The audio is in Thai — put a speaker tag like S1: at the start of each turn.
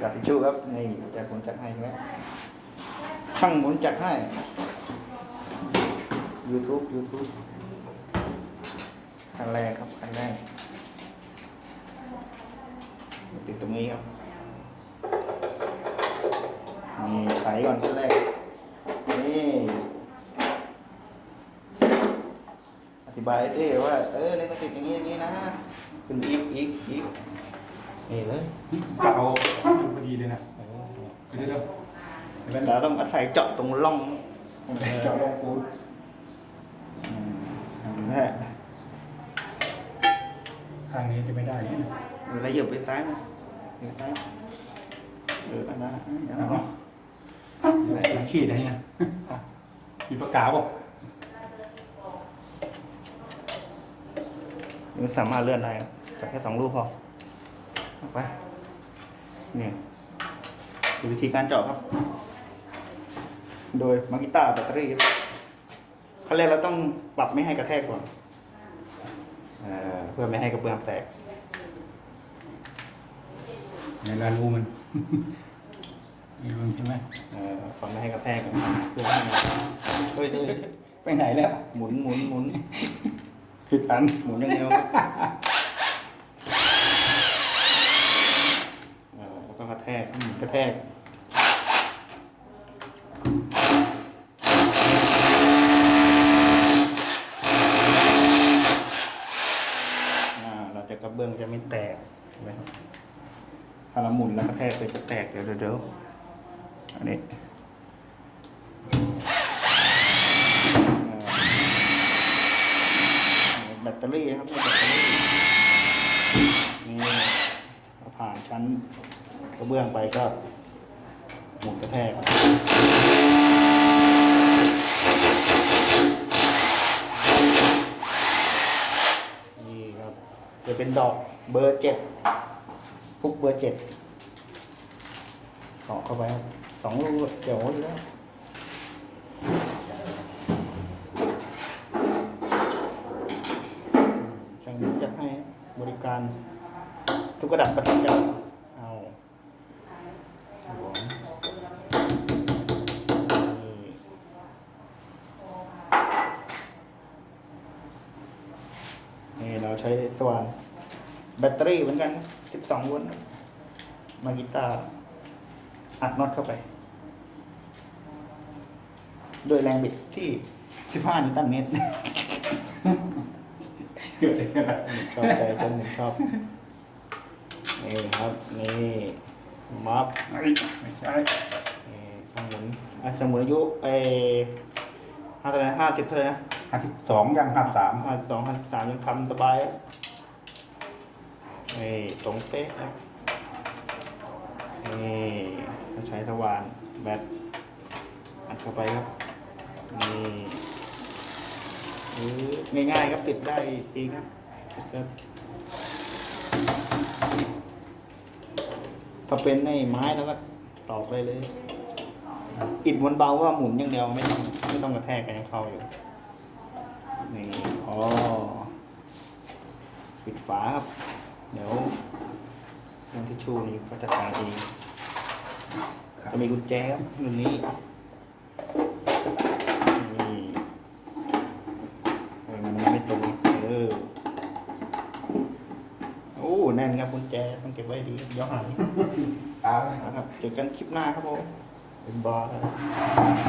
S1: กระติชชู่ครับนี่จากคนจัดให้แล้วช่างหมุนจัดให้ YouTube YouTube ขั้นแรกครับขั้นแรกติดตรงนี้ครับนี่ใส่ก่อนขั้นแรกนี่อธิบายไดิว่า เออนี่มันติดอย่างนี้อย่างนี้นะ ขึ้นอีกอีกอีกนี่เลย
S2: กะเอา เลยนะเดี๋ยวเดี๋ยว
S1: เป็นเราต้องอาศัยเจาะตรงร่อง
S2: เจาะลงปูน
S1: อืมนั่นแหละ
S2: ข้างนี้จะไม่ได้เนี่ย
S1: แล้วเหยียบไปซ้ายนะเหยียบซ้ายเอออันนั้นอันนั้น
S2: เอา
S1: เอา
S2: หลังขีดอะไรเนี่ยมีปากกาป่ะ
S1: มันสามารถเลื่อนได้ครับจับแค่สองลูกพอเอาไปนี่ ดูวิธีการเจาะครับ โดยมากิต้าแบตเตอรี่ครับขั้นแรกเราต้องปรับไม่ให้กระแทกก่อนเอ่อเพื่อไม่ให้กระเบื้องแตก
S2: ในลารูมันมีมันใช่ไหม
S1: เอ่อปรับไม่ให้กระแทกก่อนเพื่อให้เฮ้ยเฮ้ย
S2: ไปไหนแล้ว
S1: หมุนหมุนหมุน
S2: ผิดอัน
S1: หมุนอย่างเดียวครับเอ่อแล้ว กระแทกเราจะกระเบื้องจะไม่แตกนไหมครับถ้าเราหมุนแล้วกระแทกไปจะแตกเดี๋ยวเดี๋ยวอันนี้แบตเตอรี่นะครับแบตเตอรี่นี่ผ่านชั้น กระเบื้องไปก็หมุนกระแทกนี่ครับ จะเป็นดอกเบอร์เจ็ดพุกเบอร์เจ็ดต่อเข้าไปครับสองลูกเดี๋ยวอยู่แล้วช่างนี้จะให้บริการทุกระดับประทับใจ ใช้สว่าน แบตเตอรี่เหมือนกัน 12 โวลต์มากีตาร์อัดน็อตเข้าไปด้วยแรงบิดที่ 15 นิวตันเมตร
S2: เกิดอะไรขึ้นล่ะ
S1: ชอบใจจนผมชอบ นี่ครับ นี่มัฟ
S2: เอ้ยไม่ใช่
S1: นี่ช่างหมุนอะช่างหมุนอายุไอ้ห้าเท่าไหร่ห้าสิบเท่าไหร่นะ
S2: ห้าสิบสองยังห้าสาม
S1: ห้าสองห้าสามยังทำสบายอะนี่ตรงเป๊ะครับนี่เราใช้สว่านแบตอัดเข้าไปครับนี่หรือง่ายๆครับติดได้จริงครับติดครับถ้าเป็นในไม้แล้วก็ตอกไปเลย อิดมันเบาก็หมุนอย่างเดียวไม่ต้องไม่ต้องกระแทกกันยังเข้าอยู่ นี่อ๋อปิดฝาครับ เดี๋ยวเรื่องทิชชู่นี้ก็จะทาเองจะมีกุญแจครับรุ่นนี้นี่เออมันไม่ตรงเออโอ้แน่นครับกุญแจต้องเก็บไว้ดีเดี๋ยวหาย
S2: ตา
S1: นะครับเจอกันคลิปหน้าครับผมเป็นบอส